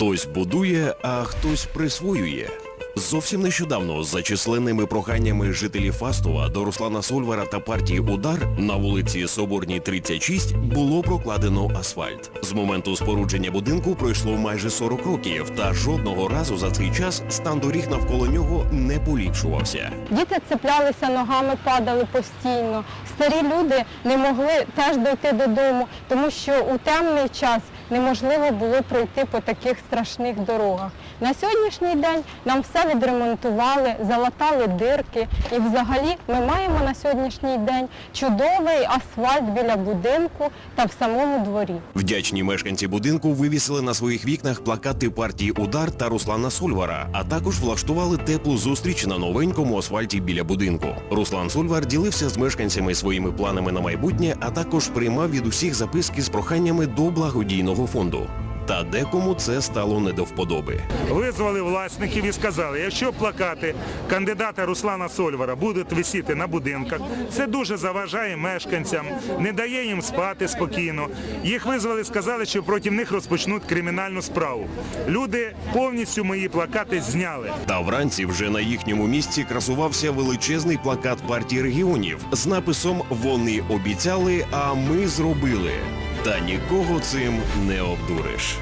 Хтось будує, а хтось присвоює. Зовсім нещодавно, за численними проханнями жителів Фастова до Руслана Сольвара та партії Удар на вулиці Соборній 36 було прокладено асфальт. З моменту спорудження будинку пройшло майже 40 років, та жодного разу за цей час стан доріг навколо нього не поліпшувався. Діти цеплялися ногами, падали постійно. Старі люди не могли теж дойти додому, тому що у темний час неможливо було пройти по таких страшних дорогах. На сьогоднішній день нам все відремонтували, залатали дирки, і взагалі ми маємо на сьогоднішній день чудовий асфальт біля будинку та в самому дворі. Вдячні мешканці будинку вивісили на своїх вікнах плакати партії Удар та Руслана Сольвара, а також влаштували теплу зустріч на новенькому асфальті біля будинку. Руслан Сольвар ділився з мешканцями своїми планами на майбутнє, а також приймав від усіх записки з проханнями до благодійного фонду. Та декому це стало не до вподоби. Визвали власників і сказали, якщо плакати кандидата Руслана Сольвара будуть висіти на будинках, це дуже заважає мешканцям, не дає їм спати спокійно. Їх визвали, сказали, що проти них розпочнуть кримінальну справу. Люди повністю мої плакати зняли. Та вранці вже на їхньому місці красувався величезний плакат партії регіонів з написом Вони обіцяли, а ми зробили. Та нікого цим не обдуриш.